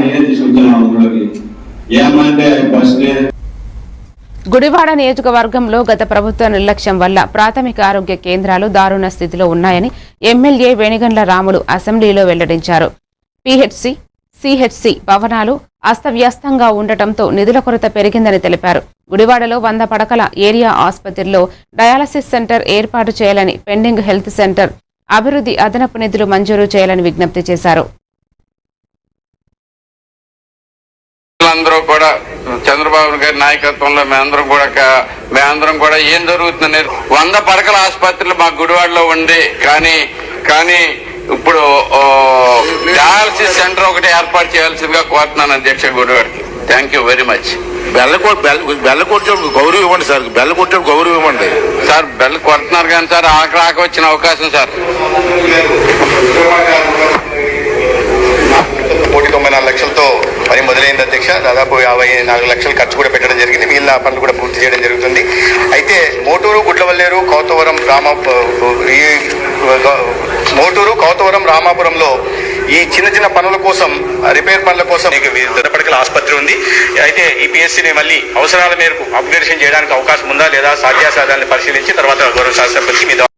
నేనే తీసుకొచ్చాను ఏమంటే ఫస్ట్ గుడివాడ నియోజకవర్గంలో గత ప్రభుత్వ నిర్లక్ష్యం వల్ల ప్రాథమిక ఆరోగ్య కేంద్రాలు దారుణ స్థితిలో ఉన్నాయని ఎమ్మెల్యే వేణిగండ్ల రాములు అసెంబ్లీలో వెల్లడించారు. పిహెచ్సి సిహెచ్సి భవనాలు అస్తవ్యస్తంగా ఉండటంతో నిధుల కొరత పెరిగిందని తెలిపారు. గుడివాడలో వంద పడకల ఏరియా ఆసుపత్రిలో డయాలసిస్ సెంటర్ ఏర్పాటు చేయాలని పెండింగ్ హెల్త్ సెంటర్ అభివృద్ధి అదనపు నిధులు మంజూరు చేయాలని విజ్ఞప్తి చేశారు. అందరూ కూడా చంద్రబాబు గారి నాయకత్వంలో మేమందరం కూడా మేమందరం కూడా ఏం జరుగుతుందని వంద పడకల ఆసుపత్రులు మా గుడివాడలో ఉంది కానీ కానీ ఇప్పుడు డయాలసిస్ సెంటర్ ఒకటి ఏర్పాటు చేయాల్సిందిగా కోరుతున్నాను అధ్యక్ష గుడివాడికి. థ్యాంక్ యూ వెరీ మచ్ బెల్ల బెల్ల బెల్ల కొట్టేవాడు గౌరవం ఇవ్వండి సార్ బెల్ల కొట్టేవాడు గౌరవం ఇవ్వండి. సార్ బెల్ కొడుతున్నారు కానీ సార్ ఆక రాక వచ్చిన అవకాశం సార్. అధ్యక్ష. దాదాపు యాభై నాలుగు లక్షలు ఖర్చు కూడా పెట్టడం జరిగింది. మిగిలిన పనులు కూడా పూర్తి చేయడం జరుగుతుంది. అయితే మోటూరు గుడ్లవల్లేరు కౌతవరం రామ ఈ మోటూరు కౌతవరం రామాపురంలో ఈ చిన్న చిన్న పనుల కోసం రిపేర్ పనుల కోసం దొరపడకల ఆసుపత్రి ఉంది. అయితే ఈ పిఎస్సిని మళ్ళీ అవసరాల మేరకు అప్గ్రేడేషన్ చేయడానికి అవకాశం ఉందా లేదా సాధ్యాసాధాన్ని పరిశీలించి తర్వాత గౌరవ శాస్త్రపతికి మీద